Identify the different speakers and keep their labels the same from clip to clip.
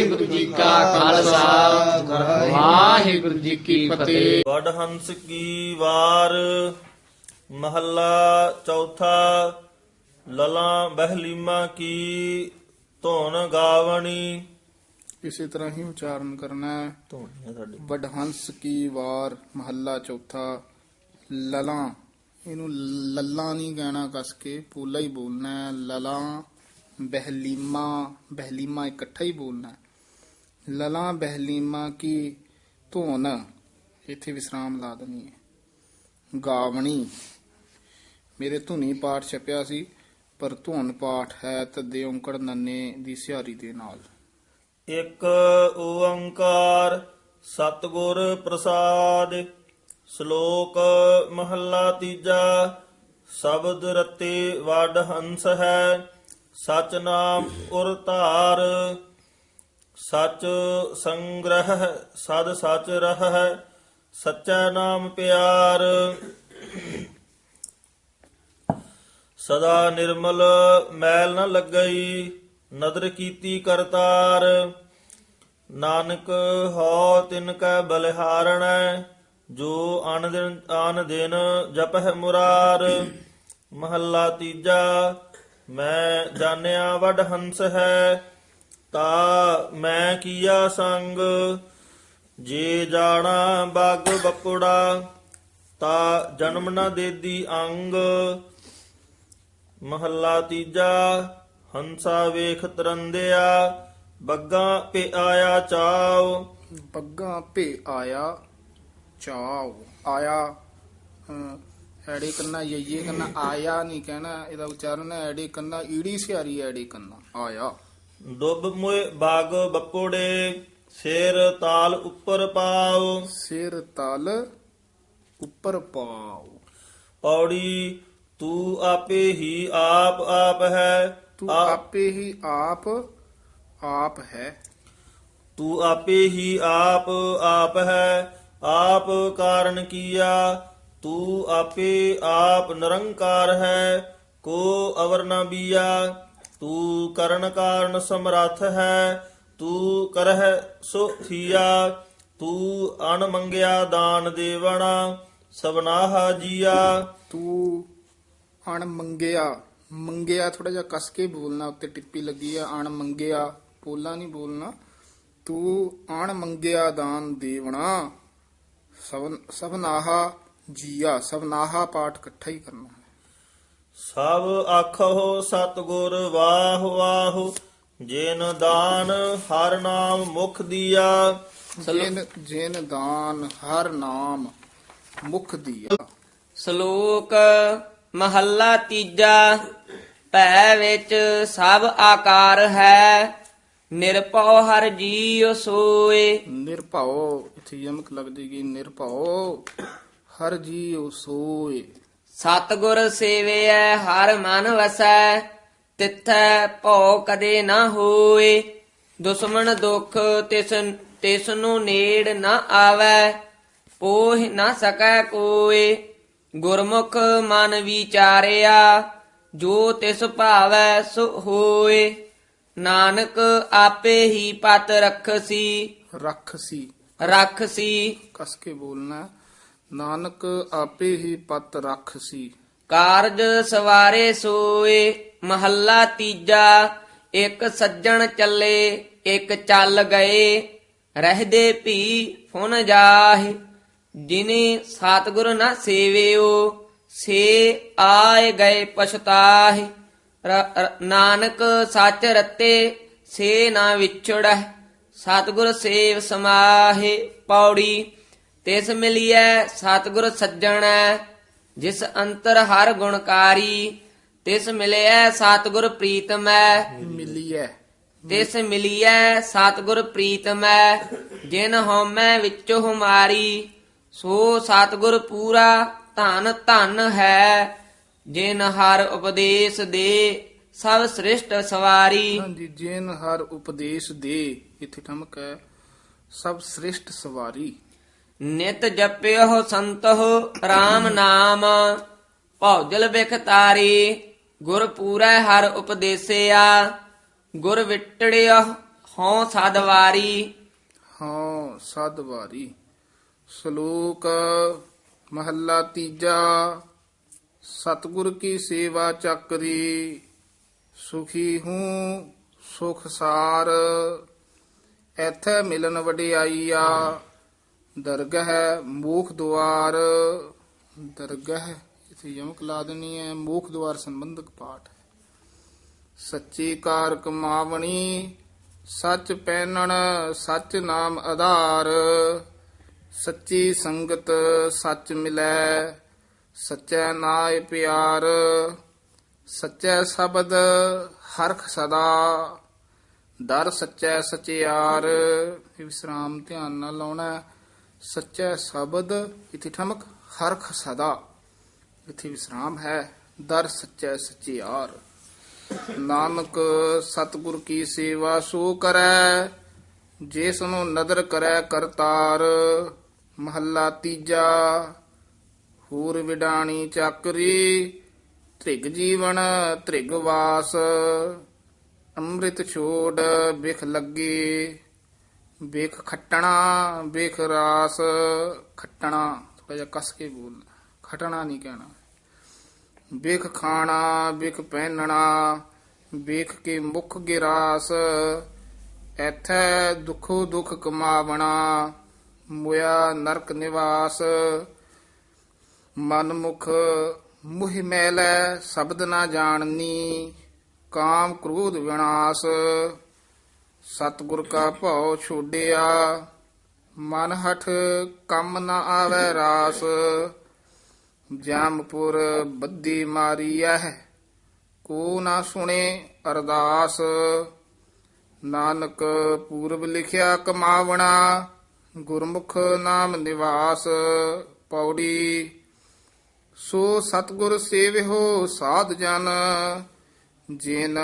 Speaker 1: ਵਾਹਿਗੁਰੂ ਜੀ ਕਾ ਖਾਲਸਾ। ਵਾਹਿਗੁਰੂ ਜੀ ਕੀ ਫਤਿਹ।
Speaker 2: ਵਡ ਹੰਸ ਕੀ ਵਾਰ ਮਹੱਲਾ ਚੌਥਾ ਲਲਾ ਬਹਿਲੀਮਾ ਕੀ ਧੁਨ ਗਾਵਣੀ।
Speaker 3: ਇਸੇ ਤਰ੍ਹਾਂ ਹੀ ਉਚਾਰਨ ਕਰਨਾ ਹੈ।
Speaker 2: ਧੁਨ ਹੈ ਸਾਡੀ।
Speaker 3: ਵਡਹੰਸ ਕੀ ਵਾਰ ਮਹੱਲਾ ਚੌਥਾ ਲਲਾਂ। ਇਹਨੂੰ ਲੱਲਾ ਨਹੀਂ ਕਹਿਣਾ ਕਸ ਕੇ ਪੂਲਾ ਹੀ ਬੋਲਣਾ ਹੈ। ਲਲਾਂ ਬਹਿਲੀਮਾ ਬਹਿਲੀਮਾ ਇਕੱਠਾ ਹੀ ਬੋਲਣਾ ਹੈ। ਲਲਾਂ ਬਹਿਲੀਮਾ ਕੀ ਧੁਨ ਇੱਥੇ ਵਿਸਰਾਮ ਲਾ ਦੇਣੀ ਹੈ। ਗਾਵਣੀ, ਮੇਰੇ ਧੁਨੀ ਪਾਠ ਛਪਿਆ ਸੀ, ਪਰ ਧੁਨ ਪਾਠ ਹੈ ਤਦੇ ਔਂਕੜ ਨੰਨੇ ਦੀ ਸਿਹਾਰੀ ਦੇ ਨਾਲ।
Speaker 2: ਇੱਕ ਓੰਕਾਰ ਸਤਿਗੁਰ ਪ੍ਰਸਾਦ, ਸ਼ਲੋਕ ਮਹੱਲਾ ਤੀਜਾ, ਸ਼ਬਦ ਰਤੇ ਵਡ ਹੰਸ ਹੈ ਸਚ ਨਾਮ ਉਰ ਧਾਰ। ਸਚ ਸੰਗ੍ਰਹ, ਸਦ ਸਚ ਰਹਿ, ਸਚੈ ਨਾਮ ਪਿਆਰ। ਸਦਾ ਨਿਰਮਲ ਮੈਲ ਨ ਲੱਗਈ, ਨਦਰ ਕੀਤੀ ਕਰਤਾਰ। ਨਾਨਕ ਹੋ ਤਿਨ ਕੈ ਬਲਿਹਾਰਣੈ, ਜੋ ਅਨ ਦਿਨ, ਆਨ ਦਿਨ ਜਪਹਿ ਮੁਰਾਰ। ਮਹੱਲਾ ਤੀਜਾ, ਮੈਂ ਜਾਣਿਆ ਵਡ ਹੰਸ ਹੈ ਤਾ ਮੈਂ ਕੀਆ ਸੰਗ, ਜੇ ਜਾਣਾ ਬਾਗ ਬਪੁੜਾ ਤਾ ਜਨਮ ਨ ਦੇਦੀ ਅੰਗ। ਮਹੱਲਾ ਤੀਜਾ, ਹੰਸਾ ਵੇਖ ਤਰੰਦਿਆ, ਬੱਗਾ ਪੇ ਆਇਆ ਚਾਉ।
Speaker 3: ਬੱਗਾ ਪੇ ਆਇਆ ਚਾਉ। ਆਇਆ ਐੜੇ ਕੰਨਾ ਯਈਏ ਕੰਨਾ ਆਇਆ ਨਹੀਂ ਕਹਿਣਾ, ਇਹਦਾ ਉਚਾਰਨ ਐੜੇ ਕੰਨਾ ਈੜੀ ਸਿਹਾਰੀ ਐੜੇ ਕੰਨਾ ਆਇਆ।
Speaker 2: ਡੁੱਬ ਮੋਏ ਬਾਗ ਬਪੋੜੇ ਸਿਰ ਤਾਲ ਉੱਪਰ ਪਾਉ
Speaker 3: ਸਿਰ ਤਲ ਉੱਪਰ ਪਾਉ
Speaker 2: ਪੌੜੀ ਤੂੰ ਆਪੇ ਹੀ ਆਪ ਆਪ ਹੈ।
Speaker 3: ਤੂੰ ਆਪੇ ਹੀ ਆਪ ਆਪ ਹੈ।
Speaker 2: ਤੂੰ ਆਪੇ ਹੀ ਆਪ ਆਪ ਹੈ। ਆਪ ਕਾਰਨ ਕੀਆ? ਤੂੰ ਆਪੇ ਆਪ ਨਿਰੰਕਾਰ ਹੈ। ਕੋ ਅਵਰ ਨ ਬੀਆ? ਤੂੰ ਕਰਨ ਕਾਰਨ ਸਮਰੱਥ ਹੈ, ਤੂੰ ਕਰਹਿ ਸੋ ਥੀਆ, ਤੂੰ ਅਣ ਮੰਗਿਆ ਦਾਨ ਦੇਵਣਾ, ਸਬਨਾਹਾ ਜੀਆ।
Speaker 3: ਤੂੰ ਅਣ ਮੰਗਿਆ ਮੰਗਿਆ ਥੋੜਾ ਜਿਹਾ ਕਸ ਕੇ ਬੋਲਣਾ, ਉੱਤੇ ਟਿੱਪੀ ਲੱਗੀ ਆ, ਅਣ ਮੰਗਿਆ ਪੋਲਾ ਨਹੀਂ ਬੋਲਣਾ। ਤੂੰ ਅਣ ਮੰਗਿਆ ਦਾਨ ਦੇਵਣਾ, ਸਵਨ ਸਭਨਾਹਾ ਜੀਆ ਸਭਨਾਹਾ ਪਾਠ ਇਕੱਠਾ ਹੀ ਕਰਨਾ।
Speaker 2: ਸਭ ਆਖੋ ਸਤਿਗੁਰ ਵਾਹ ਵਾਹ ਜਿਨ ਦਾਨ ਹਰ ਨਾਮ ਮੁਖ ਦੀਆ।
Speaker 3: ਜਿਨ ਜਿਨ ਦਾਨ ਹਰ ਨਾਮ ਮੁਖ ਦੀਆ।
Speaker 4: ਸ਼ਲੋਕ ਮਹੱਲਾ ਤੀਜਾ ਭੈ ਵਿੱਚ ਸਭ ਆਕਾਰ ਹੈ ਨਿਰਭਉ ਹਰ ਜੀਉ ਸੋਏ।
Speaker 3: ਨਿਰਭਉ ਇੱਥੇ ਯਮਕ ਲੱਗ ਜੇਗੀ ਨਿਰਭਉ ਹਰ ਜੀਉ ਸੋਏ।
Speaker 4: ਸਤਿਗੁਰ ਸੇਵਿਐ ਹਰ ਮਨ ਵਸੈ ਤਿਥੈ ਭਉ ਕਦੇ ਨਾ ਹੋਏ। ਦੁਸ਼ਮਣ ਦੁਖ ਤਿਸ ਤਿਸ ਨੂੰ ਨੇੜ ਨਾ ਆਵੈ ਪੋਹ ਨਾ ਸਕੈ ਕੋਏ। ਗੁਰਮੁਖ ਮਨ ਵਿਚਾਰਿਆ ਜੋ ਤਿਸ ਭਾਵੈ ਸੋ ਹੋਏ। ਨਾਨਕ ਆਪੇ ਹੀ ਪਤ ਰਖਸੀ।
Speaker 3: ਰੱਖ ਸੀ
Speaker 4: ਰਖਸੀ।
Speaker 3: ਕਸ ਕੇ ਬੋਲਣਾ। ਨਾਨਕ ਆਪੇ ਹੀ ਪਤ ਰੱਖ ਸੀ।
Speaker 4: ਕਾਰਜ ਸਵਾਰੇ ਸੋਏ, ਮਹੱਲਾ ਤੀਜਾ, ਇੱਕ ਸੱਜਣ ਚੱਲੇ, ਇੱਕ ਚੱਲ ਗਏ। ਰਹਦੇ ਭੀ ਫੁਨ ਜਾਹੇ, ਜਿਨੇ ਸਤਿਗੁਰ ਨਾ ਸੇਵਿਓ, ਸੇ ਆਏ ਗਏ ਪਛਤਾਹੇ। ਨਾਨਕ ਸੱਚ ਰਤੇ, ਸੇ ਨਾ ਵਿਛੜੈ ਸਤਿਗੁਰ ਸੇਵ ਸਮਾਹੇ, ਪੌੜੀ ਤਿਸ ਮਿਲਿਐ ਸਤਿਗੁਰ ਸੱਜਣੈ ਜਿਸ ਅੰਤਰ ਹਰ ਗੁਣਕਾਰੀ ਤਿਸ ਮਿਲਿਐ ਸਤਿਗੁਰ ਪ੍ਰੀਤਮੈ।
Speaker 3: ਮਿਲੀਐ।
Speaker 4: ਤਿਸ ਮਿਲਿਐ ਸਤਿਗੁਰ ਪ੍ਰੀਤਮੈ ਜਿਨ ਹਉਮੈ ਵਿੱਚ ਹੁਮਾਰੀ ਸੋ ਸਤਿਗੁਰ ਪੂਰਾ ਧਨ ਧਨ ਹੈ ਜਿਨ ਹਰ ਉਪਦੇਸ਼ ਦੇ ਸਭ ਸ੍ਰਿਸ਼ਟ ਸਵਾਰੀ।
Speaker 3: ਹਾਂਜੀ ਜਿਨ ਹਰ ਉਪਦੇਸ਼ ਦੇ ਇੱਥੇ ਠਮਕ ਹੈ ਸਭ ਸ੍ਰਿਸ਼ਟ ਸਵਾਰੀ।
Speaker 4: ਨਿਤ ਜਪਿਓ ਸੰਤੋ RAM ਨਾਮ। ਭੌਜਲ ਬਿਖ ਤਾਰੀ ਗੁਰ ਪੂਰੈ ਹਰ ਉਪਦੇਸਿਆ। ਗੁਰ ਵਿਟੜਿਓ, ਹਉ ਸਦਵਾਰੀ
Speaker 3: ਹਾਂ ਸਦ ਸ਼ਲੋਕ ਮਹੱਲਾ ਤੀਜਾ। ਸਤਿਗੁਰ ਕੀ ਸੇਵਾ ਚੱਕਰੀ, ਸੁਖੀ ਹੂੰ ਸੁਖ ਸਾਰ। ਐਥੇ ਮਿਲਨ ਵਡਿਆਈਆ। ਦਰਗਹ ਮੂਖ ਦੁਆਰ ਦਰਗਹ ਇਥੇ ਯਮਕ ਲਾ ਦੇਣੀ ਹੈ। ਮੂਖ ਦੁਆਰ ਸੰਬੰਧਕ ਪਾਠ ਸੱਚੀ ਕਾਰ ਕਮਾਵਣੀ ਸੱਚ ਪਹਿਨਣ, ਸੱਚ ਨਾਮ ਆਧਾਰ। ਸੱਚੀ ਸੰਗਤ ਸੱਚ ਮਿਲੈ, ਸੱਚੈ ਨਾਇ ਪਿਆਰ। ਸੱਚੈ ਸ਼ਬਦ ਹਰਖ ਸਦਾ, ਦਰ ਸੱਚੈ ਸਚਿਆਰ। ਇਹ ਵਿਸਰਾਮ ਧਿਆਨ ਨਾਲ ਲਾਉਣਾ ਸੱਚੈ ਸ਼ਬਦ ਇਥੇ ਠਮਕ, ਹਰਖ ਸਦਾ। ਇਥੇ ਵਿਸਰਾਮ ਹੈ, ਦਰ ਸੱਚੈ ਸਚਿਆਰ ਨਾਨਕ, ਸਤਿਗੁਰ ਕੀ ਸੇਵਾ ਸੋ ਕਰੈ ਜਿਸ ਨੂੰ ਨਦਰ ਕਰੈ ਕਰਤਾਰ। ਮਹੱਲਾ ਤੀਜਾ, ਹੋਰ ਵਿਡਾਣੀ ਚੱਕਰੀ ਤ੍ਰਿਗ ਜੀਵਨ ਤ੍ਰਿਗ ਵਾਸ। ਅੰਮ੍ਰਿਤ ਛੋੜ ਬਿਖ ਲੱਗੇ। ਬਿਖ ਖੱਟਣਾ ਬਿਖ ਰਾਸ, ਖੱਟਣਾ ਥੋੜਾ ਜਿਹਾ ਕਸ ਕੇ ਬੋਲ। ਖਟਣਾ ਨਹੀਂ ਕਹਿਣਾ। ਬਿਖ ਖਾਣਾ ਬਿਖ ਪਹਿਨਣਾ, ਵੇਖ ਕੇ ਮੁਖ ਗਿਰਾਸ ਐਥੈ ਦੁਖੋ ਦੁਖ ਕਮਾਵਣਾ ਮੁਆ ਨਰਕ ਨਿਵਾਸ। ਮਨ ਮੁਖ ਮੁਹਿ ਮੈਲੈ, ਸ਼ਬਦ ਨਾ ਜਾਣਨੀ, ਕਾਮ ਕ੍ਰੋਧ ਵਿਨਾਸ਼। ਸਤਿਗੁਰ ਕਾ ਭਉ ਛੋਡਿਆ, ਮਨ ਹਠ ਕੰਮ ਨਾ ਆਵੈ ਰਾਸ। ਜਾਮਪੁਰ ਬੱਦੀ ਮਾਰੀਐ, ਕੋ ਨਾ ਸੁਣੇ ਅਰਦਾਸ। ਨਾਨਕ ਪੂਰਬ ਲਿਖਿਆ ਕਮਾਵਣਾ, ਗੁਰਮੁਖ ਨਾਮ ਨਿਵਾਸ। ਪੌੜੀ, ਸੋ ਸਤਗੁਰ ਸੇਵਿਓ ਸਾਧ ਜਨ ਜਿਨ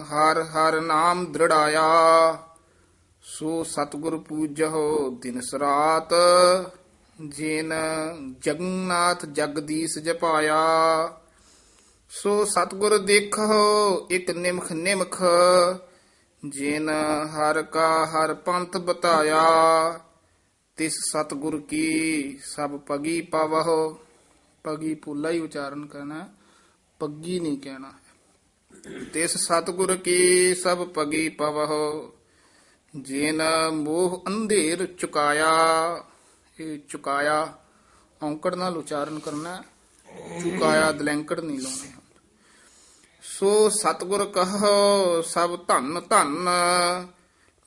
Speaker 3: ਹਰ ਹਰ ਨਾਮ ਦ੍ਰਿੜਾਇਆ, ਸੋ ਸਤਗੁਰ ਪੂਜਹੁ ਦਿਨ ਸਰਾਤ, ਜਿਨ ਜਗਨਨਾਥ ਜਗਦੀਸ਼ ਜਪਾਇਆ। ਸੋ ਸਤਗੁਰ ਦੇਖੋ ਇਕ ਨਿਮਖ ਨਿਮਖ, ਜਿਨ ਹਰ ਕਾ ਹਰ ਪੰਥ ਬਤਾਇਆ। ਤਿਸ ਸਤਗੁਰ ਕੀ ਸਭ ਪਗੀ ਪਵਹੁ। ਪਗੀ ਪੁੱਲਾ ਹੀ ਉਚਾਰਨ ਕਰਨਾ, ਪੱਗੀ ਨਹੀਂ ਕਹਿਣਾ। ਤਿਸ ਸਤਗੁਰ ਕੀ ਸਭ ਪਗੀ ਪਵਹੁ, ਜਿਨ ਮੋਹ ਅੰਧੇਰ ਚੁਕਾਇਆ। ਇਹ ਚੁਕਾਇਆ, ਔਂਕੜ ਨਾਲ ਉਚਾਰਨ ਕਰਨਾ, ਚੁਕਾਇਆ ਦਲੈਂਕੜ ਨਹੀਂ ਲਾਉਣੇ ਸੋ ਸਤਗੁਰ ਕਹੋ, ਸਭ ਧੰਨ ਧੰਨ,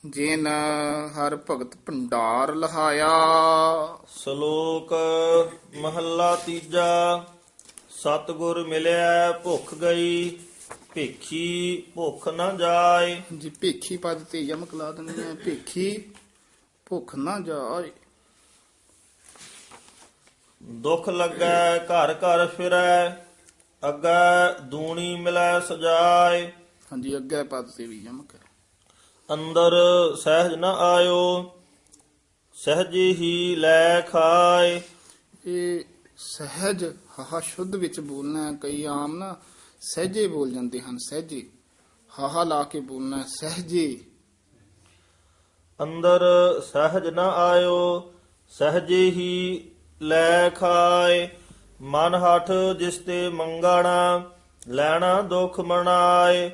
Speaker 3: ਜਿਨ ਹਰ ਭਗਤ ਭੰਡਾਰ ਲਹਾਇਆ।
Speaker 2: ਸ਼ਲੋਕ ਮਹੱਲਾ ਤੀਜਾ, ਸਤਿਗੁਰ ਮਿਲਿਆ, ਭੁੱਖ ਗਈ। ਭੇਖੀ ਭੁੱਖ ਨਾ ਜਾਏ।
Speaker 3: ਜੀ ਭੇਖੀ ਪਦ ਤੇ ਯਮਕ ਲਾ ਦਿੰਦੇ ਨੇ ਭੇਖੀ ਭੁੱਖ ਨਾ ਜਾਏ।
Speaker 2: ਦੁੱਖ ਲੱਗੈ ਘਰ ਘਰ ਫਿਰੈ ਅੱਗੇ ਦੂਣੀ ਮਿਲੈ ਸਜਾਏ।
Speaker 3: ਹਾਂਜੀ ਅੱਗੇ ਪਦ ਤੇ ਵੀ ਯਮਕ
Speaker 2: ਅੰਦਰ ਸਹਿਜ ਨ ਆਇਓ ਸਹਿਜੇ ਹੀ ਲੈ ਖਾਏ।
Speaker 3: ਇਹ ਸਹਿਜ ਹਾਹਾ ਸ਼ੁੱਧ ਵਿੱਚ ਬੋਲਣਾ ਕਈ ਆਮ ਨਾ ਸਹਿਜੇ ਬੋਲ ਜਾਂਦੇ ਹਨ ਸਹਿਜੇ। ਹਾਹਾ ਲਾ ਕੇ ਬੋਲਣਾ ਸਹਿਜੇ।
Speaker 2: ਅੰਦਰ ਸਹਿਜ ਨ ਆਇਓ ਸਹਜੇ ਹੀ ਲੈ ਖਾਏ। ਮਨ ਹਠ ਜਿਸ ਤੇ ਮੰਗਣਾ ਲੈਣਾ ਦੁਖ ਮਨਾਏ।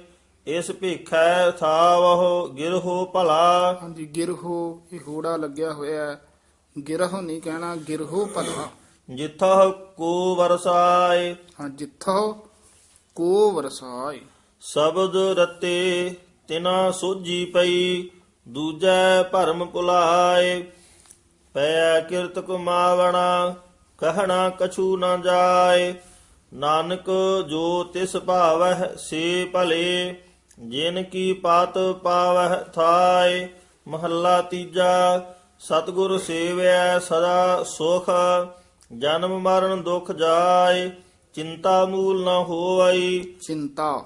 Speaker 2: ਇਸ ਭਿਖੈ ਥਾਵਹੁ ਗਿਰਹੋ ਭਲਾ।
Speaker 3: ਹਾਂਜੀ ਗਿਰਹੋ ਇਹ ਹੋੜਾ ਲੱਗਿਆ ਹੋਇਆ ਹੈ। ਗਿਰਹ ਨਹੀਂ ਕਹਿਣਾ ਗਿਰਹੋ ਭਲਾ।
Speaker 2: ਜਿਥਹ ਕੋ ਵਰਸਾਏ।
Speaker 3: ਹਾਂ ਜਿੱਥੋਂ ਕੋ ਵਰਸਾਏ
Speaker 2: ਸ਼ਬਦ ਰਤੇ ਤਿਨਾ ਸੋਜੀ ਪਈ, ਦੂਜੈ ਭਰਮ ਭੁਲਾਏ ਪੈ ਕਿਰਤ ਕਮਾਵਣਾ, ਕਹਿਣਾ ਕਛੂ ਨਾ ਜਾਏ। ਨਾਨਕ ਜੋ ਤਿਸ ਭਾਵਹਿ ਸੇ ਭਲੇ, ਜਿਨ ਕੀ ਪਾਤ ਪਾਵਹਿ ਥਾਏ। ਮਹੱਲਾ ਤੀਜਾ, ਸਤਿਗੁਰ ਸੇਵਿਆ ਸਦਾ ਸੁਖ, ਜਨਮ ਮਰਨ ਦੁਖ ਜਾਏ। ਚਿੰਤਾ ਮੂਲ ਨਾ ਹੋਵਈ।
Speaker 3: ਚਿੰਤਾ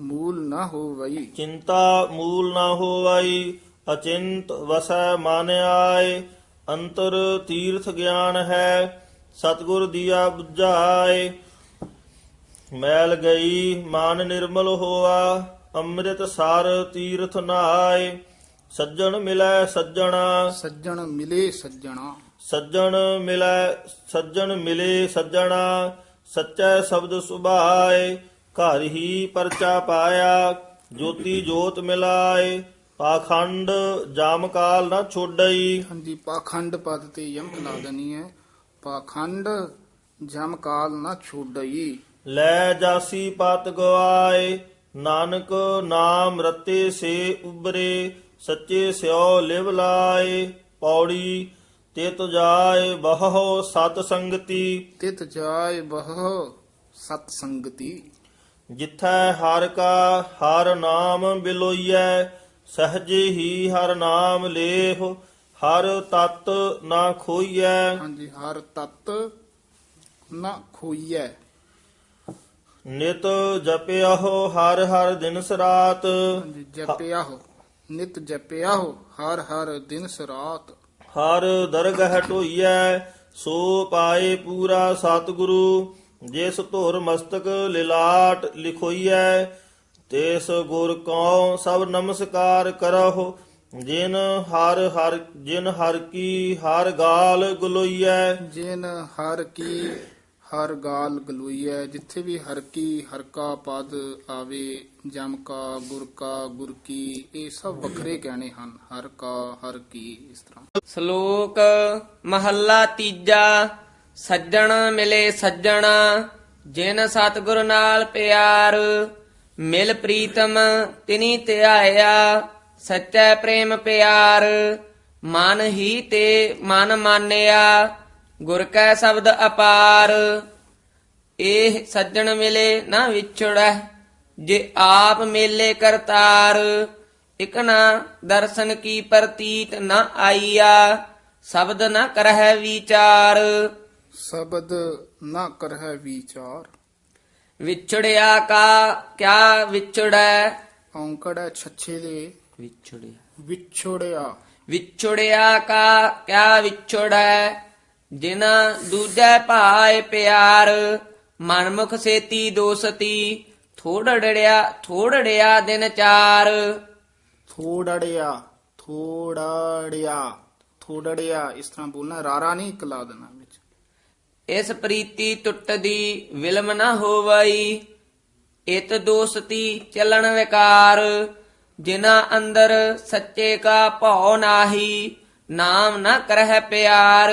Speaker 3: ਮੂਲ ਨਾ ਹੋਵਈ।
Speaker 2: ਚਿੰਤਾ ਮੂਲ ਨਾ ਹੋਵਈ। ਅਚਿੰਤ ਵਸੈ ਮਨ ਆਏ। ਅੰਤਰ ਤੀਰਥ ਗਿਆਨ ਹੈ। ਸਤਿਗੁਰ ਦੀਆ 부ਝਾਏ ਮੈਲ ਗਈ ਮਨ ਨਿਰਮਲ ਹੋਆ। ਅੰਮ੍ਰਿਤ ਸਾਰ ਤੀਰਥ ਨਾਏ। ਸੱਜਣ ਮਿਲੈ ਸੱਜਣਾ।
Speaker 3: ਸੱਜਣ ਮਿਲੇ ਸੱਜਣਾ।
Speaker 2: ਸੱਜਣ ਮਿਲੈ ਸੱਜਣ ਮਿਲੇ ਸੱਜਣਾ। ਸੱਚੈ ਸ਼ਬਦ ਸੁਭਾਏ ਘਰ ਹੀ ਪਰਚਾ ਪਾਇਆ ਜੋਤੀ ਜੋਤ ਮਿਲਾਏ ਪਾਖੰਡ ਜਾਮ ਕਾਲ ਨਾ ਛੋਡਈ।
Speaker 3: ਹਾਂਜੀ ਪਾਖੰਡ ਪਦ ਤੇ ਯਮਕ ਲਾ ਦੇਣੀ ਹੈ। ਪਾਖੰਡ ਜਮ ਕਾਲ ਨਾ ਛੋਡਈ।
Speaker 2: ਲੈ ਜਾਸੀ ਪਤ ਗਵਾਏ ਨਾਨਕ ਨਾਮ ਰਤੇ ਸੇ ਉਬਰੇ ਸੱਚੇ ਸਿਓ ਲਿਵ ਲਾਏ ਪੌੜੀ ਤੇ ਤੁਜਾਏ ਬਹੁ ਸਤ ਸੰਗਤੀ।
Speaker 3: ਤਿਤ ਜਾਏ ਬਹ ਸਤ ਸੰਗਤੀ।
Speaker 2: ਜਿਥੈ ਹਰ ਕਾ ਹਰ ਨਾਮ ਬਿਲੋਈਐ ਸਹਜੇ ਹੀ ਹਰ ਨਾਮ ਲੇਹ ਹਰ ਤਤ ਨਾ ਖੋਈਐ।
Speaker 3: ਹਾਂਜੀ ਹਰ ਤਤ ਨਾ ਖੋਈਐ।
Speaker 2: ਨਿਤ ਜਪਿਆਹੋ ਹਰ ਹਰ ਦਿਨ ਸਰਾਤ।
Speaker 3: ਹਾਂਜੀ ਜਪਿਆ ਹੋ ਨਿਤ ਜਪਿਆ ਹੋ ਹਰ ਹਰ ਦਿਨ ਸਰਾਤ।
Speaker 2: ਹਰ ਦਰਗਹ ਢੋਈਐ, ਸੋ ਪਾਏ ਪੂਰਾ ਸਤਿਗੁਰੂ, ਜਿਸ ਧੁਰ ਮਸਤਕ ਲਿਲਾਟ ਲਿਖੋਈਐ। ਤੇਸ ਗੁਰ ਕਉ ਸਭ ਨਮਸਕਾਰ ਕਰਹੁ, ਜਿਨ ਹਰ ਹਰ, ਜਿਨ ਹਰ ਕੀ ਹਰ ਗਾਲ ਗਲੋਈਐ।
Speaker 3: ਜਿਨ ਹਰ ਕੀ ਹਰ ਗਾਲ ਗਲੋਈਐ, ਜਿੱਥੇ ਵੀ ਹਰ ਕੀ, ਹਰ ਕਾ ਪਦ ਆਵੇ, ਜਮ ਕਾ, ਗੁਰ ਕਾ, ਗੁਰ ਕੀ, ਇਹ ਸਭ ਵੱਖਰੇ ਕਹਿਣੇ ਹਨ, ਹਰ ਕਾ, ਹਰ ਕੀ, ਇਸ ਤਰ੍ਹਾਂ।
Speaker 4: ਸ਼ਲੋਕ ਮਹੱਲਾ ਤੀਜਾ, ਸੱਜਣ ਮਿਲੇ ਸੱਜਣਾ, ਜਿਨ ਸਤਿਗੁਰ ਨਾਲ ਪਿਆਰ, ਮਿਲ ਪ੍ਰੀਤਮ ਤਿਨੀ ਧਿਆਇਆ, ਸੱਚਾ ਪ੍ਰੇਮ ਪਿਆਰ, ਮਨ ਹੀ ਤੇ ਮਨ ਮਾਨਿਆ। ਗੁਰ ਕੈ ਸ਼ਬਦ ਅਪਾਰ ਇਹ ਸੱਜਣ ਮਿਲੇ ਨਾ ਵਿਛੜੈ ਜੇ ਆਪ ਮੇਲੇ ਕਰਤਾਰ ਇਕ ਨਾ ਦਰਸ਼ਨ ਕੀ ਪ੍ਰਤੀਤ ਨਾ ਆਈਆ ਸ਼ਬਦ ਨਾ ਕਰਹਿ ਵਿਚਾਰ।
Speaker 3: ਸ਼ਬਦ ਨਾ ਕਰਹਿ ਵਿਚਾਰ।
Speaker 4: ਵਿਛੜਿਆ ਕਾ ਕਿਆ ਵਿਛੜੈ?
Speaker 3: ਔਂਕੜ ਛੱਛੇ ਦੇ
Speaker 4: ਵਿਛੜਿਆ।
Speaker 3: ਵਿਛੋੜਿਆ।
Speaker 4: ਵਿਛੜਿਆ ਕਾ ਕਿਆ ਵਿਛੜੈ? ਜਿਨਾ ਦੂਜੈ ਭਾਏ ਪਿਆਰ ਮਨਮੁਖ ਸੇਤੀ ਦੋਸਤੀ ਥੋੜੜਿਆ ਥੋੜੜਿਆ ਦਿਨ ਚਾਰ।
Speaker 3: ਥੋੜੜਿਆ ਥੋੜੜਿਆ ਥੋੜੜਿਆ ਇਸ ਤਰ੍ਹਾਂ ਬੋਲਣਾ ਰਾਰਾ ਨਹੀਂ ਇੱਕ ਲਾ ਦੇਣਾ ਵਿੱਚ।
Speaker 4: ਇਸ ਪ੍ਰੀਤੀ ਟੁੱਟਦੀ ਵਿਲਮ ਨਾ ਹੋਵਈ ਇਤ ਦੋਸਤੀ ਚੱਲਣ ਵਿਕਾਰ ਜਿਨਾ ਅੰਦਰ ਸੱਚੇ ਕਾ ਭਉ ਨਾਹੀ ਨਾਮ ਨਾ ਕਰਹਿ ਪਿਆਰ।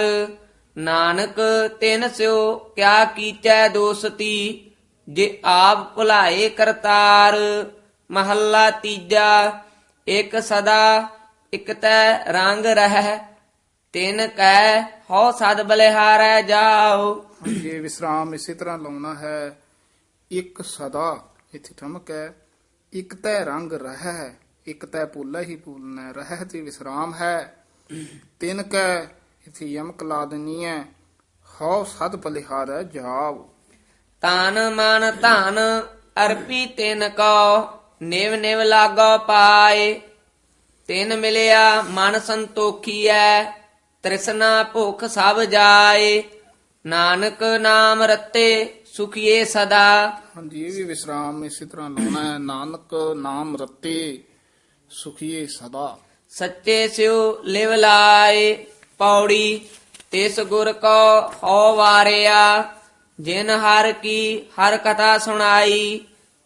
Speaker 4: ਨਾਨਕ ਤਿਨ ਸਿਓ ਕਿਆ ਕੀਚੈ ਦੋਸਤੀ? ਜੇ ਆਪ ਭੁਲਾਏ ਕਰਤਾਰ, ਮਹੱਲਾ ਤੀਜਾ ਇੱਕ ਸਦਾ, ਇਕ ਤੈ ਰੰਗ ਰਹਿ। ਤਿਨ ਕੈ, ਹਉ ਸਦ ਬਲਿਹਾਰੈ ਜਾਓ।
Speaker 3: ਇਹ ਵਿਸਰਾਮ ਇਸੇ ਤਰ੍ਹਾਂ ਲਾਉਣਾ ਹੈ। ਇੱਕ ਸਦਾ, ਇੱਥੇ ਠਮਕ ਹੈ। ਇੱਕ ਤੈ ਰੰਗ ਰਹਿ ਹੈ ਇੱਕ ਤੈ ਪੋਲਾ ਹੀ ਪੂਲਣਾ ਰਹਿ ਤੇ ਵਿਸਰਾਮ ਹੈ। ਤਿਨ ਕੈ ਦੇਣੀ ਹੈ ਹਉ ਸਦ ਬਲਿਹਾਰੈ ਜਾਓ
Speaker 4: ਤਾਨ ਮਨ ਧਨ ਅਰਪੀ ਤਿਨ ਕੋ ਨਿਵ ਨਿਵ ਲਾਗੋ ਪਾਏ। ਤਿਨ ਮਿਲਿਆ ਮਨ ਸੰਤੋਖੀਐ ਤ੍ਰਿਸ਼ਨਾ ਭੁਖ ਸਭ ਜਾਏ। ਨਾਨਕ ਨਾਮ ਰਤੇ ਸੁਖੀਏ ਸਦਾ।
Speaker 3: ਹਾਂਜੀ ਇਹ ਵੀ ਵਿਸਰਾਮ ਇਸੇ ਤਰ੍ਹਾਂ ਲਾਉਣਾ ਹੈ ਨਾਨਕ ਨਾਮ ਰਤੇ ਸੁਖੀਏ ਸਦਾ।
Speaker 4: ਸੱਚੇ ਸਿਉ ਲਿਵ ਲਾਏ। ਪੌੜੀ ਤਿਸ ਗੁਰ ਕੋ ਹਉ ਵਾਰਿਆ ਜਿਨ ਹਰ ਕੀ ਹਰ ਕਥਾ ਸੁਣਾਈ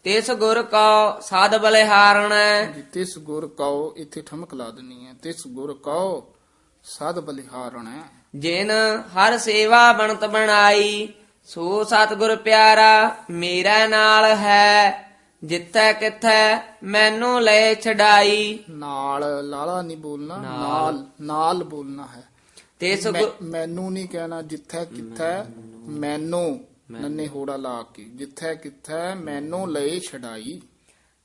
Speaker 4: ਤਿਸ ਗੁਰ ਕੋ ਸਾਧ ਬਲਿਹਾਰਣੈ।
Speaker 3: ਤਿਸ ਗੁਰ ਕਉ ਇੱਥੇ ਠਮਕ ਲਾ ਦੇਣੀ ਹੈ ਤਿਸ ਗੁਰ ਕਉ ਸਦ ਬਲਿਹਾਰਣ। ਹੈ
Speaker 4: ਜਿਨ ਹਰ ਸੇਵਾ ਬਣਤ ਬਣਾਈ ਸੋ ਸਤਿਗੁਰ ਪਿਆਰਾ ਮੇਰਾ ਨਾਲ ਹੈ ਜਿੱਥੈ ਕਿਥੈ ਮੈਨੂੰ ਲੈ ਛਡਾਈ।
Speaker 3: ਨਾਲ ਲਾਲਾ ਨਹੀਂ ਬੋਲਣਾ ਨਾਲ ਨਾਲ ਬੋਲਣਾ ਹੈ।
Speaker 4: ਤਿਸ
Speaker 3: ਮੈਂ-
Speaker 4: ਗੁਰ
Speaker 3: ਮੈਨੂੰ ਨਹੀਂ ਕਹਿਣਾ ਜਿੱਥੈ ਕਿੱਥੈ ਮੈਨੂੰ ਨੰਨੇ ਹੋੜਾ ਲਾ ਕੇ ਜਿੱਥੈ ਕਿੱਥੈ ਮੈਨੂੰ ਲਏ ਛਡਾਈ।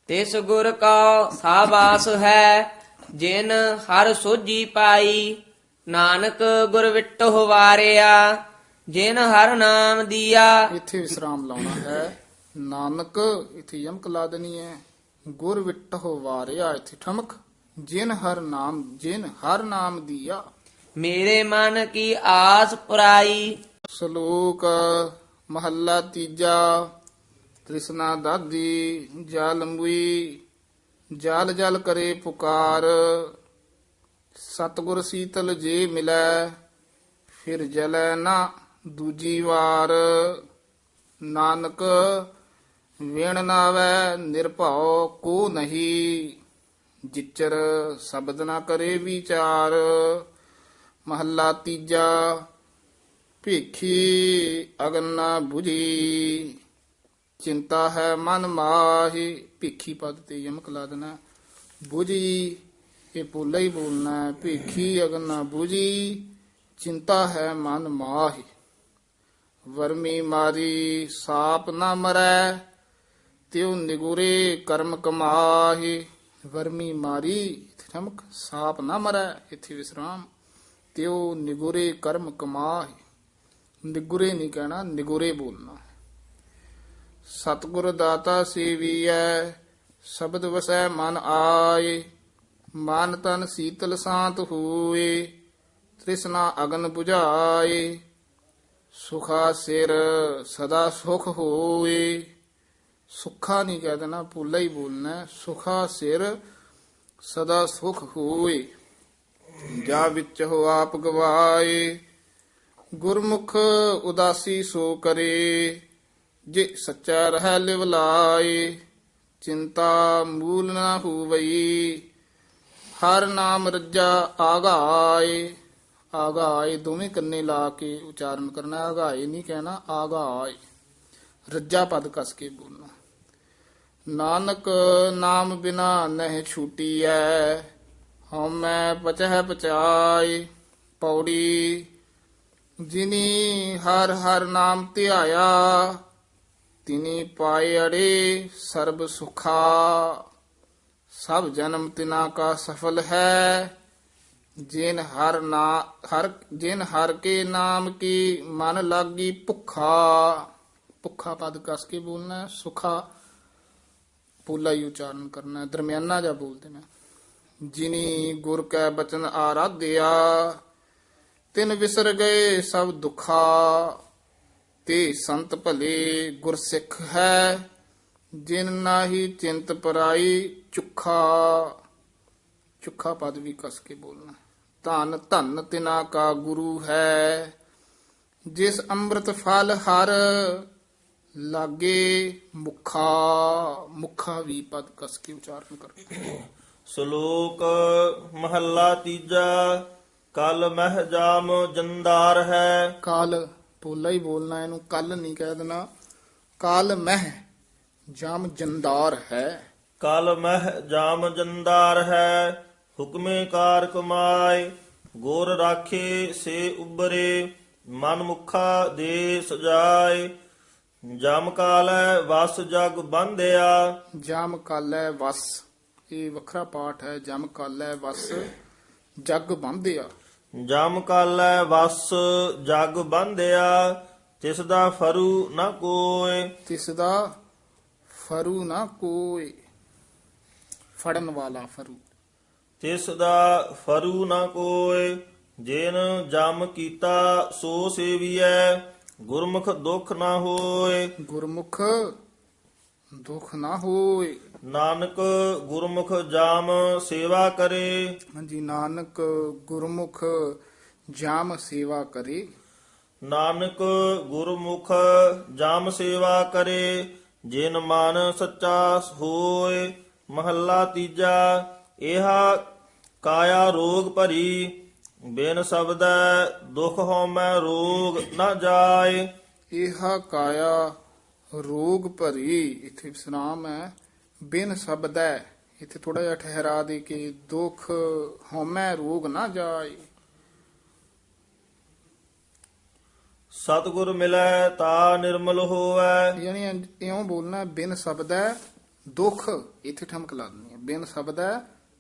Speaker 4: ਤਿਸ ਗੁਰ ਕੋ ਸਾਬਾਸ ਹੈ ਜਿਨ ਹਰ ਸੋਜੀ ਪਾਈ। ਨਾਨਕ ਗੁਰ ਵਿਟੋ ਵਾਰਿਆ ਜਿਨ ਹਰ ਨਾਮ ਦੀਆ।
Speaker 3: ਇੱਥੇ ਵਿਸਰਾਮ ਲਾਉਣਾ ਹੈ। ਨਾਨਕ ਇੱਥੇ ਯਮਕ ਲਾ ਦੇਣੀ ਹੈ। ਗੁਰ ਵਿਟਹੁ ਵਾਰਿਆ ਇੱਥੇ ਠਮਕ। ਜਿਨ ਹਰ ਨਾਮ ਜਿਨ ਹਰ ਨਾਮ ਦੀਆ।
Speaker 4: ਮੇਰੇ ਮਨ ਕੀ ਆਸ ਪੁਰਾਈ।
Speaker 3: ਸ਼ਲੋਕ, ਮਹੱਲਾ ਤੀਜਾ, ਤ੍ਰਿਸ਼ਨਾ ਦਾਦੀ, ਜਲ ਮੁਈ ਜਲ ਜਲ ਕਰੇ ਪੁਕਾਰ। ਸਤਗੁਰ ਸੀਤਲ ਜੇ ਮਿਲੈ, ਫਿਰ ਜਲੈ ਨਾ ਦੂਜੀ ਵਾਰ। ਨਾਨਕ, ਵਿਣ ਨਾਵੈ ਨਿਰਭਉ ਕੋ ਨਹੀਂ, ਜਿਚਰ ਸ਼ਬਦ ਨਾ ਕਰੇ ਵਿਚਾਰ। ਮਹੱਲਾ ਤੀਜਾ, ਭੇਖੀ ਅਗਨਾ ਬੁਝੀ। ਚਿੰਤਾ ਹੈ ਮਨ ਮਾਹੀ, ਭੇਖੀ ਪਦ ਤੇ ਯਮਕ ਲਾ ਦੇਣਾ। 부ਜੀ ਇਹ ਪੋਲਾ ਹੀ ਬੋਲਣਾ ਹੈ। ਭੇਖੀ ਅਗਨ ਨਾ ਚਿੰਤਾ ਹੈ ਮਨ ਮਾਹੀ। ਵਰਮੀ ਮਾਰੀ, ਸਾਪ ਨਾ ਮਰੈ, ਤਿਉ ਨਿਗੁਰੇ ਕਰਮ ਕਮਾਹੀ। ਵਰਮੀ ਮਾਰੀ ਥਮਕ ਸਾਪ ਨਾ ਮਰੈ, ਇਥੇ ਵਿਸਰਾਮ। ਤਿਉ ਨਿਗੁਰੇ ਕਰਮ ਕਮਾਹੀ। ਨਿਗੁਰੇ ਨਹੀਂ ਕਹਿਣਾ, ਨਿਗੁਰੇ ਬੋਲਣਾ। ਸਤਿਗੁਰ ਦਾਤਾ ਸੇਵੀਐ, ਸ਼ਬਦ ਵਸੈ ਮਨ ਆਏ। ਮਨ ਤਨ ਸੀਤਲ ਸ਼ਾਂਤ ਹੋਏ, ਤ੍ਰਿਸ਼ਨਾ ਅਗਨ 부ਝਾਏ। ਸੁਖਾ ਸਿਰ ਸਦਾ ਸੁਖ ਹੋਏ। ਸੁਖਾ ਨਹੀਂ ਕਹਿ ਦੇਣਾ ਪੁੱਲਾ ਹੀ ਬੋਲਣਾ ਸੁਖਾ ਸਿਰ ਸਦਾ ਸੁਖ ਹੋਏ। ਜਾ ਵਿੱਚ ਹੋ ਆਪ ਗਵਾਏ ਗੁਰਮੁਖ ਉਦਾਸੀ ਸੋ ਕਰੇ ਜੇ ਸੱਚਾ ਰਹਿ ਲਿਵ ਲਾਏ ਚਿੰਤਾ ਮੂਲ ਨਾ ਹੋਵਈ ਹਰ ਨਾਮ ਰੱਜਾ ਆਗਾਏ ਆਗਾਏ ਦੋਵੇਂ ਕੰਨੇ ਲਾ ਕੇ ਉਚਾਰਨ ਕਰਨਾ ਆਗਾਏ ਨਹੀਂ ਕਹਿਣਾ ਆਗਾਏ ਰੱਜਾ ਪਦ ਕਸ ਕੇ ਬੋਲਣਾ ਨਾਨਕ ਨਾਮ ਬਿਨਾ ਨਹਿ ਛੂਟੀਐ ਹਉਮੈ ਪਚਹਿ ਪਚਾਏ ਪੌੜੀ ਜਿਨੀ ਹਰ ਹਰ ਨਾਮ ਧਿਆਇਆ ਤਿਨੀ ਪਾਏ ਅੜੇ ਸਰਬ ਸੁਖਾ ਸਭ ਜਨਮ ਤਿਨਾ ਕਾ ਸਫਲ ਹੈ ਜਿਨ ਹਰ ਨਾ ਹਰ ਜਿਨ ਹਰ ਕੇ ਨਾਮ ਕੀ ਮਨ ਲਾਗੀ ਭੁੱਖਾ ਭੁੱਖਾ ਪਦ ਕਸ ਕੇ ਬੋਲਣਾ ਹੈ, ਸੁਖਾ ਪੂਲਾ ਹੀ ਉਚਾਰਨ ਕਰਨਾ ਹੈ, ਦਰਮਿਆਨਾ ਜਾ ਬੋਲ ਦੇਣਾ ਜਿਨੀ ਗੁਰ ਕੈ ਬਚਨ ਆਰਾਧਿਆ, ਤਿਨ ਵਿਸਰ ਗਏ ਸਭ ਦੁਖਾ, ਤੇ ਸੰਤ ਭਲੇ ਗੁਰ ਸਿੱਖ ਹੈ, ਜਿਨ ਨਾਹੀ ਚਿੰਤ ਪਰਾਈ ਚੁਖਾ। ਚੁਖਾ ਪਦ ਵੀ ਕਸ ਕੇ ਬੋਲਣਾ। ਧਨ ਧਨ ਤਿਨਾ ਕਾ ਗੁਰੂ ਹੈ, ਜਿਸ ਅੰਮ੍ਰਿਤ ਫਲ ਹਰ ਲਾਗੇ ਮੁਖਾ। ਮੁਖਾ ਵੀ ਪਦ ਕਸ ਕੇ ਉਚਾਰਨ ਕਰੋ।
Speaker 2: ਸ਼ਲੋਕ ਮਹੱਲਾ ਤੀਜਾ ਕਲ ਮਹਿ ਜਾਮ ਜੰਦਾਰ ਹੈ।
Speaker 3: ਕਾਲ ਪੋਲਾ ਹੀ ਬੋਲਣਾ ਇਹਨੂੰ ਕੱਲ ਨਹੀਂ ਕਹਿ ਦੇਣਾ। ਕਾਲ ਮਹਿ ਜਾਮ ਜੰਦਾਰ ਹੈ।
Speaker 2: ਕਲ ਮਹਿ ਜਾਮ ਜੰਦਾਰ ਹੈ ਹੁਕਮੇ ਕਾਰ ਕਮਾਏ ਗੁਰ ਰਾਖੇ ਸੇ ਉਬਰੇ ਮਨ ਮੁਖਾ ਦੇ ਸਜਾਏ। ਜਮ ਕਾਲੈ ਵਸ ਜਗ ਬੰਧਿਆ।
Speaker 3: ਜਮ ਕਾਲੈ ਵਸ ਇਹ ਵੱਖਰਾ ਪਾਠ ਹੈ ਜਮ ਕਾਲੈ ਵਸ ਜਗ ਬੰਧਿਆ।
Speaker 2: ਜਮ ਕਾਲੈ ਵਸ ਜਗ ਬੰਧਿਆ ਤਿਸ ਦਾ ਫਰੂ ਨ ਕੋਏ।
Speaker 3: ਤਿਸ ਦਾ ਫਰੂ ਨਾ ਕੋਈ ਫੜਨ ਵਾਲਾ ਫਰੂ।
Speaker 2: ਤਿਸ ਦਾ ਫਰੂ ਨ ਕੋਏ ਜਿਨ ਜਮ ਕੀਤਾ ਸੋ ਸੇਵੀਐ ਗੁਰਮੁਖ ਦੁਖ ਨਾ ਹੋਏ।
Speaker 3: ਗੁਰਮੁਖ ਦੁਖ ਨਾ ਹੋਏ।
Speaker 2: ਨਾਨਕ ਗੁਰਮੁਖ ਜਾਮ ਸੇਵਾ ਕਰੇ।
Speaker 3: ਹਾਂਜੀ ਨਾਨਕ ਗੁਰਮੁਖ ਜਾਮ ਸੇਵਾ ਕਰੇ।
Speaker 2: ਨਾਨਕ ਗੁਰਮੁਖ ਜਾਮ ਸੇਵਾ ਕਰੇ। ਜਿਨ ਮਨ ਸੱਚਾ ਹੋਏ ਮਹੱਲਾ ਤੀਜਾ ਇਹਾ ਕਾਇਆ ਰੋਗ ਭਰੀ। ਬਿਨ ਸ਼ਬਦੈ ਦੁਖ ਹਉਮੈ ਰੋਗ ਨਾ ਜਾਏ।
Speaker 3: ਇਹਾ ਕਾਇਆ ਰੋਗ ਭਰੀ ਇਥੇ ਵਿਸਰਾਮ ਹੈ। ਬਿਨ ਸ਼ਬਦੈ ਇਥੇ ਥੋੜਾ ਜਿਹਾ ਠਹਿਰਾ ਦੇ ਕੇ ਦੁਖ ਹਉਮੈ ਰੋਗ ਨਾ ਜਾਏ।
Speaker 2: ਸਤਿਗੁਰ ਮਿਲੈ ਤਾ ਨਿਰਮਲ ਹੋਵੈ।
Speaker 3: ਯਾਨੀ ਇਉਂ ਬੋਲਣਾ ਬਿਨ ਸ਼ਬਦੈ ਦੁਖ ਇਥੇ ਠਮਕ ਲਾ ਹੈ ਬਿਨ ਸ਼ਬਦੈ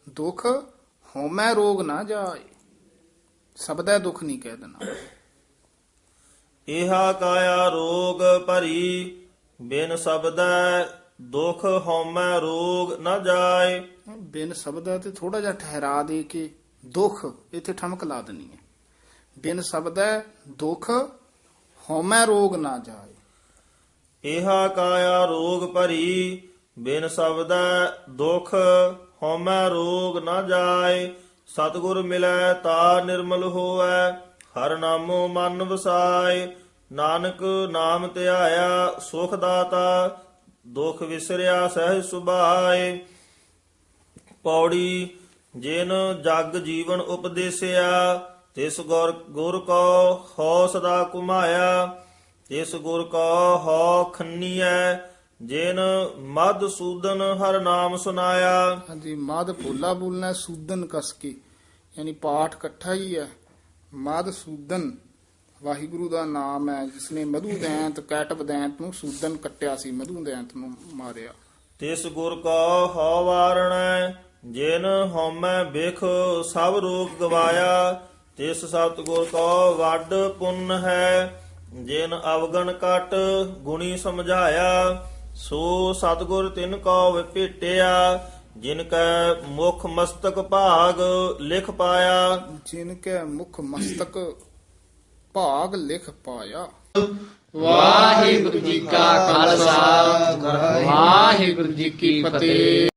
Speaker 3: ਦੁਖ ਹਉਮੈ ਰੋਗ ਨਾ ਜਾਏ। ਸ਼ਬਦੈ ਦੁਖ ਨਹੀਂ ਕਹਿ ਦੇਣਾ।
Speaker 2: ਇਹਾ ਕਾਇਆ ਰੋਗ ਭਰੀ ਬਿਨ ਸ਼ਬਦੈ ਦੁਖ ਹਉਮੈ ਰੋਗ ਨਾ ਜਾਏ।
Speaker 3: ਬਿਨ ਸ਼ਬਦੈ ਤੇ ਥੋੜਾ ਜਿਹਾ ਠਹਿਰਾ ਦੇ ਕੇ ਦੁਖ ਇਥੇ ਠਮਕ ਲਾ ਦੇਣੀ ਹੈ। ਬਿਨ ਸ਼ਬਦੈ ਦੁਖ ਹਉਮੈ ਰੋਗ ਨਾ ਜਾਏ।
Speaker 2: ਇਹਾ ਕਾਇਆ ਰੋਗ ਭਰੀ ਬਿਨ ਸ਼ਬਦੈ ਦੁਖ ਹਉਮੈ ਰੋਗ ਨਾ ਜਾਏ। ਸਤਿਗੁਰ ਮਿਲੈ ਤਾ ਨਿਰਮਲ ਹੋਵੈ ਹਰ ਨਾਮੋ ਮਨ ਵਸਾਏ। ਨਾਨਕ ਨਾਮ ਧਿਆਇਆ ਸੁਖ ਦਾਤਾ ਦੁਖ ਵਿਸਰਿਆ ਸਹਿ ਸੁਭਾਏ। ਪੌੜੀ ਜਿਨ ਜਗ ਜੀਵਨ ਉਪਦੇਸਿਆ, ਤਿਸ ਗੁਰ ਗੁਰ ਕੋ ਹਉ ਸਦਾ ਕੁਮਾਇਆ ਤਿਸ ਗੁਰ ਕੋ ਹਉ ਖੰਨੀਐ, ਜਿਨ ਮਦ ਸੂਦਨ ਹਰ ਨਾਮ ਸੁਨਾਇਆ।
Speaker 3: ਹਾਂਜੀ, ਮਦ ਭੋਲਾ ਬੋਲਣਾ ਸੂਦਨ ਕਸ ਕੇ। ਯਾਨੀ ਪਾਠ ਇਕੱਠਾ ਹੀ ਹੈ। ਮਦ ਸੂਦਨ ਵਾਹਿਗੁਰੂ ਦਾ ਨਾਮ ਹੈ ਜਿਸ ਨੇ ਮਧੂ ਦੈਂਤ ਕੈਟਬ ਦੈਂਤ ਨੂੰ ਸੂਦਨ ਕੱਟਿਆ ਸੀ ਮਧੂ ਦੈਂਤ ਨੂੰ ਮਾਰਿਆ।
Speaker 2: ਤਿਸ ਗੁਰ ਕੋ ਹਉ ਵਾਰਣੈ ਜਿਨ ਹਉਮੈ ਬਿਖ ਸਭ ਰੋਗ ਗਵਾਇਆ ਤਿਸ ਸਤਿਗੁਰ ਕੋ ਵੱਡ ਪੁੰਨ ਹੈ ਜਿਨ ਅਵਗਣ ਕਟ ਗੁਣੀ ਸਮਝਾਇਆ ਸੋ ਸਤਿਗੁਰ ਤਿਨ ਕੋ ਵਿਭੇਟਿਆ ਜਿਨ ਕੈ ਮੁਖ ਮਸਤਕ ਭਾਗ ਲਿਖ ਪਾਇਆ।
Speaker 3: ਜਿਨ ਕੇ ਮੁਖ ਮਸਤਕ ਭਾਗ ਲਿਖ ਪਾਇਆ।
Speaker 1: ਵਾਹਿਗੁਰੂ ਜੀ ਕਾ ਖਾਲਸਾ ਵਾਹਿਗੁਰੂ ਜੀ ਕੀ ਫਤਿਹ।